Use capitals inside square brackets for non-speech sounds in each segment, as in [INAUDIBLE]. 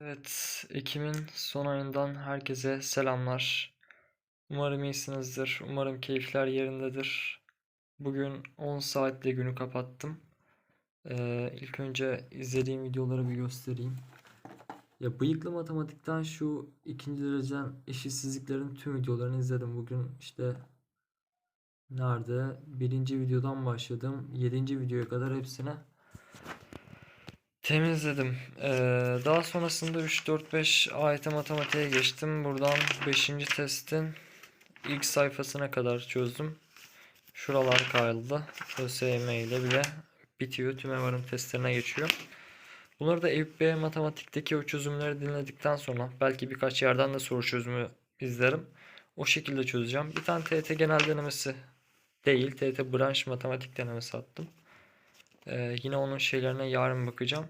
Evet, Ekim'in son ayından herkese selamlar. Umarım iyisinizdir. Umarım keyifler yerindedir. Bugün 10 saatle günü kapattım. Ee, ilk önce izlediğim videoları bir göstereyim. Ya bıyıklı matematikten şu ikinci dereceden eşitsizliklerin tüm videolarını izledim. Bugün işte nerede? Birinci videodan başladım. Yedinci videoya kadar hepsine temizledim. Ee, daha sonrasında 3, 4, 5 AYT matematiğe geçtim. Buradan 5. testin ilk sayfasına kadar çözdüm. Şuralar kaldı. ÖSYM ile bile bitiyor. Tüm varım testlerine geçiyor. Bunları da Eyüp B matematikteki o çözümleri dinledikten sonra belki birkaç yerden de soru çözümü izlerim. O şekilde çözeceğim. Bir tane TET genel denemesi değil. TET branş matematik denemesi attım. Ee, yine onun şeylerine yarın bakacağım.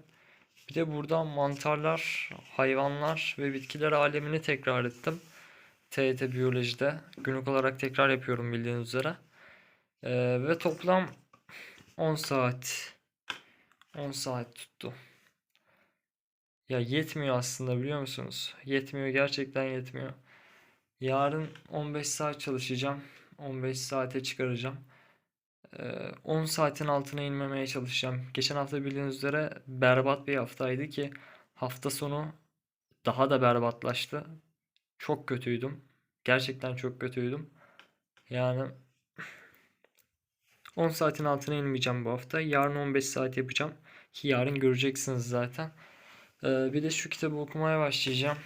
Bir de burada mantarlar, hayvanlar ve bitkiler alemini tekrar ettim. TET biyolojide. Günlük olarak tekrar yapıyorum bildiğiniz üzere. Ee, ve toplam 10 saat 10 saat tuttu. Ya yetmiyor aslında biliyor musunuz? Yetmiyor gerçekten yetmiyor. Yarın 15 saat çalışacağım. 15 saate çıkaracağım. 10 saatin altına inmemeye çalışacağım. Geçen hafta bildiğiniz üzere berbat bir haftaydı ki hafta sonu daha da berbatlaştı. Çok kötüydüm. Gerçekten çok kötüydüm. Yani [SIGHS] 10 saatin altına inmeyeceğim bu hafta. Yarın 15 saat yapacağım. Ki yarın göreceksiniz zaten. Bir de şu kitabı okumaya başlayacağım.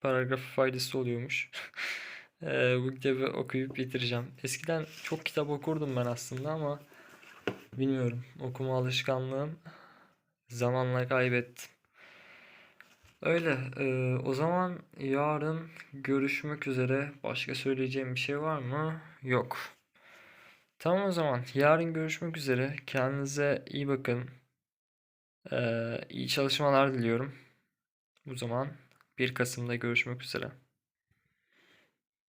Paragrafı faydası oluyormuş. [LAUGHS] Ee, bu kitabı okuyup bitireceğim. Eskiden çok kitap okurdum ben aslında ama bilmiyorum. Okuma alışkanlığım zamanla kaybettim. Öyle. Ee, o zaman yarın görüşmek üzere. Başka söyleyeceğim bir şey var mı? Yok. Tamam o zaman. Yarın görüşmek üzere. Kendinize iyi bakın. Ee, iyi çalışmalar diliyorum. O zaman 1 Kasım'da görüşmek üzere.